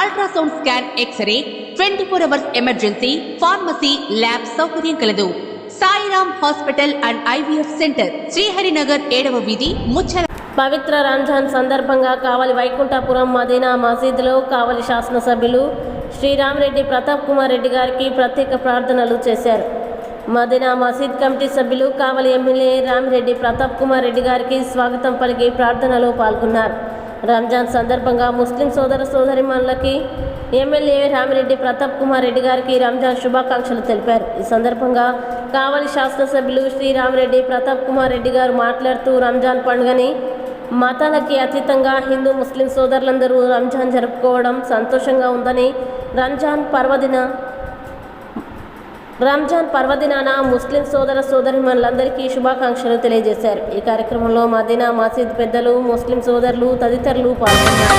ultrasound scan X ray twenty four hours emergency pharmacy lab సౌకర్యం కలదు. Sairam hospital and IVF centre Sriharinagar ఏడవ వీధి ముచ్చల పవిత్ర రంజాన్ సందర్భంగా కావలి వైకుంఠపురం మదీనా మసీదులో కావలి శాసనసభ్యులు శ్రీరామరెడ్డి ప్రతాప్ కుమార్ రెడ్డి గారికి ప్రత్యేక ప్రార్థనలు చేశారు. మదీనా మసీద్ కమిటీ సభ్యులు కావలి ఎమ్మెల్యే రామిరెడ్డి ప్రతాప్ కుమార్ రెడ్డి గారికి స్వాగతం పలికి ప్రార్థనలో పాల్గొన్నారు. రంజాన్ సందర్భంగా ముస్లిం సోదర సోదరిమణులకి ఎమ్మెల్యే రామిరెడ్డి ప్రతాప్ కుమార్ రెడ్డి గారికి రంజాన్ శుభాకాంక్షలు తెలిపారు. ఈ సందర్భంగా కావలి శాసనసభ్యులు శ్రీరామరెడ్డి ప్రతాప్ కుమార్ రెడ్డి గారు మాట్లాడుతూ రంజాన్ పండుగని మతాలకి అతీతంగా హిందూ ముస్లిం సోదరులందరూ రంజాన్ జరుపుకోవడం సంతోషంగా ఉందని రంజాన్ పర్వదిన రంజాన్ పర్వదినాన ముస్లిం సోదర సోదరిమణులందరికీ శుభాకాంక్షలు తెలియజేశారు. ఈ కార్యక్రమంలో మదీనా మసీద్ పెద్దలు ముస్లిం సోదరులు తదితరులు పాల్గొన్నారు.